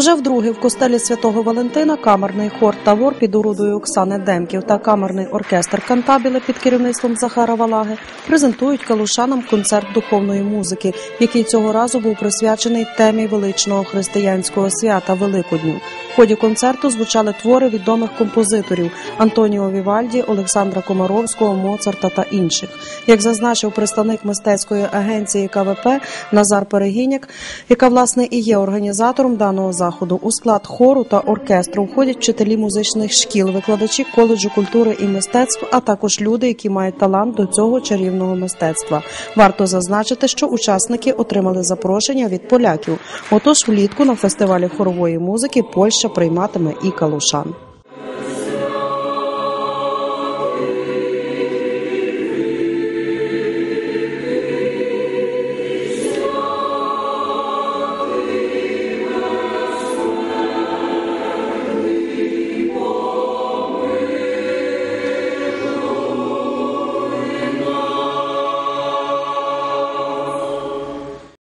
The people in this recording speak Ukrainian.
Уже вдруге в костелі святого Валентина камерний хор Тавор під орудою Оксани Демків та камерний оркестр Кантабіле під керівництвом Захара Валаги презентують калушанам концерт духовної музики, який цього разу був присвячений темі величного християнського свята Великодню. В ході концерту звучали твори відомих композиторів Антоніо Вівальді, Олександра Комаровського, Моцарта та інших. Як зазначив представник мистецької агенції КВП Назар Перегіняк, яка власне і є організатором даного заходу, у склад хору та оркестру входять вчителі музичних шкіл, викладачі коледжу культури і мистецтв, а також люди, які мають талант до цього чарівного мистецтва. Варто зазначити, що учасники отримали запрошення від поляків. Отож, влітку на фестивалі хорової музики Польща прийматиме і калушан.